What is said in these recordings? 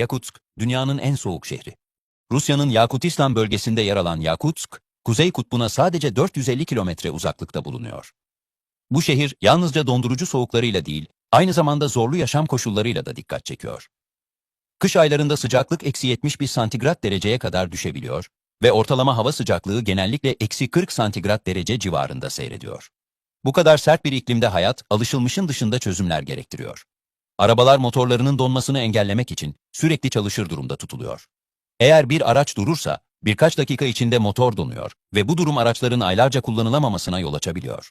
Yakutsk, dünyanın en soğuk şehri. Rusya'nın Yakutistan bölgesinde yer alan Yakutsk, Kuzey Kutbu'na sadece 450 kilometre uzaklıkta bulunuyor. Bu şehir yalnızca dondurucu soğuklarıyla değil, aynı zamanda zorlu yaşam koşullarıyla da dikkat çekiyor. Kış aylarında sıcaklık eksi 71 santigrat dereceye kadar düşebiliyor ve ortalama hava sıcaklığı genellikle eksi 40 santigrat derece civarında seyrediyor. Bu kadar sert bir iklimde hayat, alışılmışın dışında çözümler gerektiriyor. Arabalar motorlarının donmasını engellemek için sürekli çalışır durumda tutuluyor. Eğer bir araç durursa, birkaç dakika içinde motor donuyor ve bu durum araçların aylarca kullanılamamasına yol açabiliyor.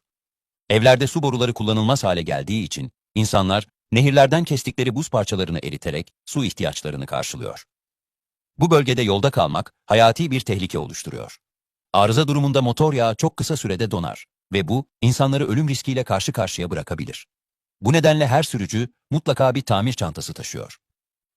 Evlerde su boruları kullanılmaz hale geldiği için insanlar nehirlerden kestikleri buz parçalarını eriterek su ihtiyaçlarını karşılıyor. Bu bölgede yolda kalmak hayati bir tehlike oluşturuyor. Arıza durumunda motor yağı çok kısa sürede donar ve bu insanları ölüm riskiyle karşı karşıya bırakabilir. Bu nedenle her sürücü mutlaka bir tamir çantası taşıyor.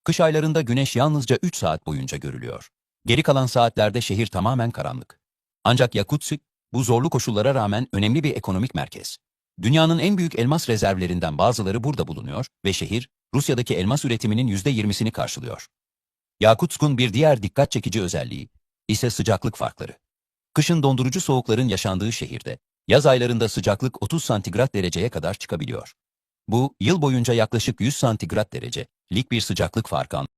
Kış aylarında güneş yalnızca 3 saat boyunca görülüyor. Geri kalan saatlerde şehir tamamen karanlık. Ancak Yakutsk, bu zorlu koşullara rağmen önemli bir ekonomik merkez. Dünyanın en büyük elmas rezervlerinden bazıları burada bulunuyor ve şehir, Rusya'daki elmas üretiminin %20'sini karşılıyor. Yakutsk'un bir diğer dikkat çekici özelliği ise sıcaklık farkları. Kışın dondurucu soğukların yaşandığı şehirde, yaz aylarında sıcaklık 30 santigrat dereceye kadar çıkabiliyor. Bu, yıl boyunca yaklaşık 100 santigrat derecelik bir sıcaklık farkı